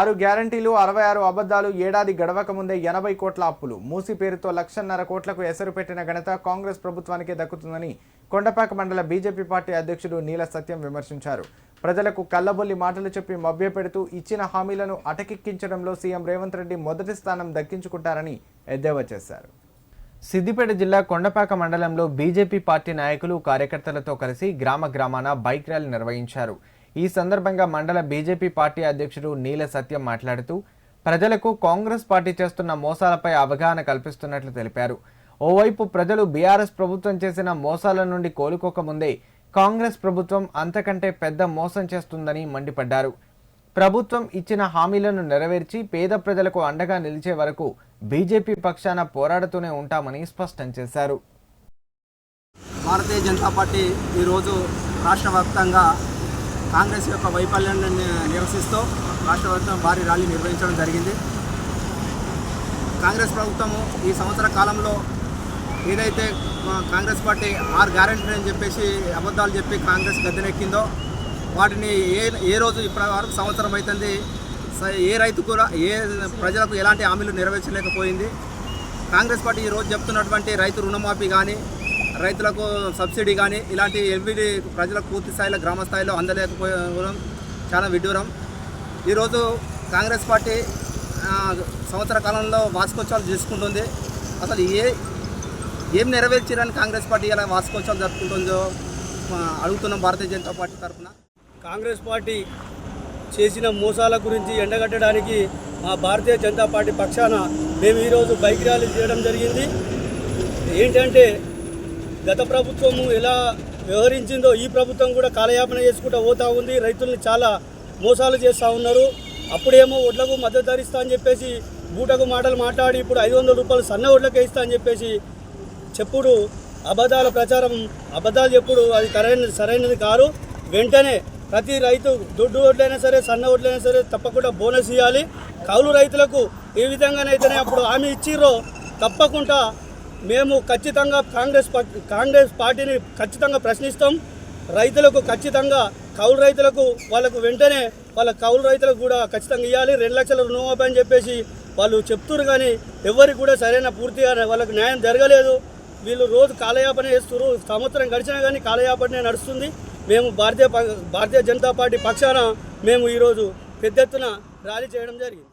ఆరు గ్యారంటీలు అరవై ఆరు అబద్ధాలు ఏడాది గడవక ముందే ఎనభై కోట్ల అప్పులు. మూసి పేరుతో లక్షన్నర కోట్లకు ఎసరు పెట్టిన ఘనత కాంగ్రెస్ ప్రభుత్వానికే దక్కుతుందని కొండపాక మండల బీజేపీ పార్టీ అధ్యక్షుడు నీల సత్యం విమర్శించారు. ప్రజలకు కల్లబొల్లి మాటలు చెప్పి మభ్యపెడుతూ ఇచ్చిన హామీలను అటకెక్కించడంలో సీఎం రేవంత్ రెడ్డి మొదటి స్థానం దక్కించుకుంటారని ఎద్దేవా చేశారు. సిద్దిపేట జిల్లా కొండపాక మండలంలో బీజేపీ పార్టీ నాయకులు కార్యకర్తలతో కలిసి గ్రామ గ్రామాన బైక్ ర్యాలీ నిర్వహించారు. ఈ సందర్భంగా మండల బీజేపీ పార్టీ అధ్యక్షుడు నీల సత్యం మాట్లాడుతూ ప్రజలకు కాంగ్రెస్ పార్టీ చేస్తున్న మోసాలపై అవగాహన కల్పిస్తున్నట్లు తెలిపారు. ఓవైపు ప్రజలు బీఆర్ఎస్ ప్రభుత్వం చేసిన మోసాల నుండి కోలుకోకముందే కాంగ్రెస్ ప్రభుత్వం అంతకంటే పెద్ద మోసం చేస్తుందని మండిపడ్డారు. ప్రభుత్వం ఇచ్చిన హామీలను నెరవేర్చి పేద ప్రజలకు అండగా నిలిచే వరకు బీజేపీ పక్షాన పోరాడుతూనే ఉంటామని స్పష్టం చేశారు. భారతీయ జనతా పార్టీ ఈరోజు రాష్ట్ర వ్యాప్తంగా కాంగ్రెస్ యొక్క వైఫల్యాన్ని నిరసిస్తూ రాష్ట్ర భారీ ర్యాలీ నిర్వహించడం జరిగింది. కాంగ్రెస్ ప్రభుత్వము ఈ సంవత్సర కాలంలో ఏదైతే కాంగ్రెస్ పార్టీ ఆరు గ్యారెంటీ అని చెప్పేసి అబద్ధాలు చెప్పి కాంగ్రెస్ గద్దెనెక్కిందో వాటిని ఏ ఏ రోజు ఇప్పటి వరకు సంవత్సరం అవుతుంది స- ఏ రైతు కూడా ఏ ప్రజలకు ఎలాంటి హామీలు నెరవేర్చలేకపోయింది. కాంగ్రెస్ పార్టీ ఈరోజు చెప్తున్నటువంటి రైతు రుణమాఫీ కానీ రైతులకు సబ్సిడీ కానీ ఇలాంటి ఎవ్రీ ప్రజలకు పూర్తి స్థాయిలో గ్రామ స్థాయిలో అందలేకపోవడం చాలా విడ్డూరం. ఈరోజు కాంగ్రెస్ పార్టీ సంవత్సర కాలంలో వార్షికోత్సవాలు చేసుకుంటుంది. అసలు ఏ ఏం నెరవేర్చారని కాంగ్రెస్ పార్టీ ఇలా వార్షికోత్సవాలు జరుపుకుంటుందో అడుగుతున్నాం భారతీయ జనతా పార్టీ తరఫున. కాంగ్రెస్ పార్టీ చేసిన మోసాల గురించి ఎండగట్టడానికి మా భారతీయ జనతా పార్టీ పక్షాన మేము ఈరోజు బైక్ ర్యాలీ చేయడం జరిగింది. ఏంటంటే గత ప్రభుత్వము ఎలా వ్యవహరించిందో ఈ ప్రభుత్వం కూడా కాలయాపన చేసుకుంటూ పోతూ ఉంది. రైతుల్ని చాలా మోసాలు చేస్తూ ఉన్నారు. అప్పుడేమో ఒడ్లకు మద్దతు ధరిస్తా అని చెప్పేసి బూటకు మాటలు మాట్లాడి ఇప్పుడు ఐదు వందల రూపాయలు సన్న ఒడ్లకే ఇస్తా అని చెప్పేసి చెప్పుడు అబద్ధాల ప్రచారం అబద్ధాలు చెప్పుడు అది సరైన సరైనది కాదు. వెంటనే ప్రతి రైతు దొడ్డు ఓట్లైనా సరే సన్న ఓట్లైనా సరే తప్పకుండా బోనస్ ఇవ్వాలి కౌలు రైతులకు ఏ విధంగానైతేనే అప్పుడు హామీ ఇచ్చిర్రో తప్పకుండా మేము ఖచ్చితంగా కాంగ్రెస్ పార్టీ కాంగ్రెస్ పార్టీని ఖచ్చితంగా ప్రశ్నిస్తాం. రైతులకు ఖచ్చితంగా కౌలు రైతులకు వాళ్ళకు వెంటనే వాళ్ళ కౌలు రైతులకు కూడా ఖచ్చితంగా ఇవ్వాలి రెండు లక్షల రుణమాఫీ అని చెప్పేసి వాళ్ళు చెప్తున్నారు కానీ ఎవరికి కూడా సరైన పూర్తిగా వాళ్ళకు న్యాయం జరగలేదు. వీళ్ళు రోజు కాలయాపన చేస్తున్నారు సంవత్సరం గడిచినా కానీ కాలయాపనే నడుస్తుంది. మేము భారతీయ ప- భారతీయ జనతా పార్టీ పక్షాన మేము ఈరోజు పెద్ద ఎత్తున ర్యాలీ చేయడం జరిగింది.